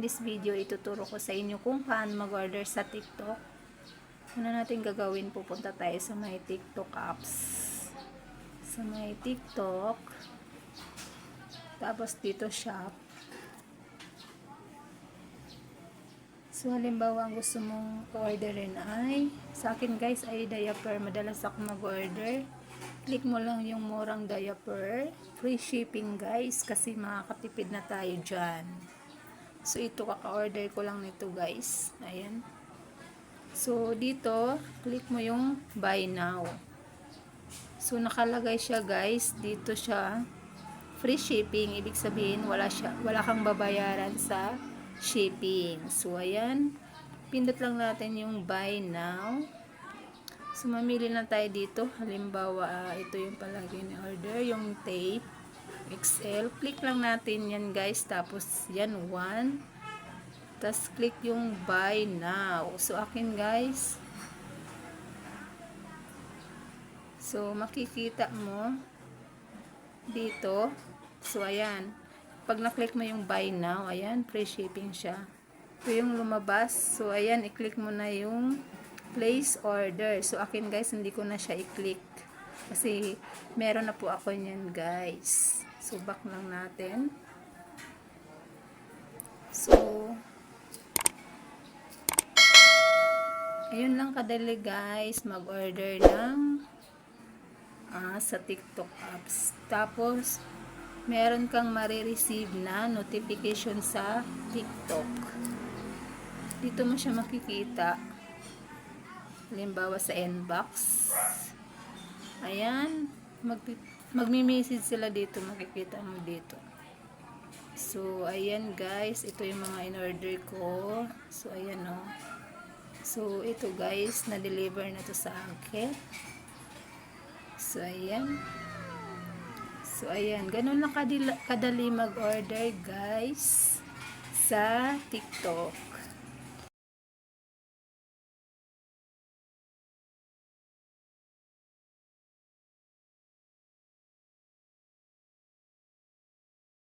this video, ituturo ko sa inyo kung paano mag-order sa TikTok. Ano natin gagawin? Pupunta tayo sa may TikTok apps. Sa may TikTok. Tapos dito shop. So, halimbawa, ang gusto mong orderin ay, sa akin guys, ay diaper. Madalas ako mag-order. Click mo lang yung murang diaper. Free shipping guys, kasi makakatipid na tayo dyan. So, ito, kaka-order ko lang nito guys. Ayan. So, dito, click mo yung buy now. So, nakalagay siya guys. Dito siya. Free shipping. Ibig sabihin, wala, siya, wala kang babayaran sa shipping. So, ayan. Pindot lang natin yung buy now. So, mamili na tayo dito. Halimbawa, ah, ito yung palagi ni order. Yung tape. XL. Click lang natin yan guys. Tapos, yan 1. Tapos, click yung buy now. So, akin guys. So, makikita mo dito. So, ayan. Pag na-click mo yung buy now, ayan, free shipping siya. Ito yung lumabas. So, ayan, i-click mo na yung place order. So, akin guys, hindi ko na siya i-click. Kasi, meron na po ako niyan guys. So, back lang natin. So, ayun lang kadali guys, mag-order ng ah, sa TikTok apps. Tapos, meron kang marireceive na notification sa TikTok. Dito mo siya makikita. Halimbawa sa inbox. Ayan. Mag, magmi-message sila dito. Makikita mo dito. So, ayan guys. Ito yung mga in-order ko. So, ayan o. So, ito guys. Na-deliver na to sa akin. So, ayan. So, ayan. Ganun lang kadali mag-order, guys, sa TikTok.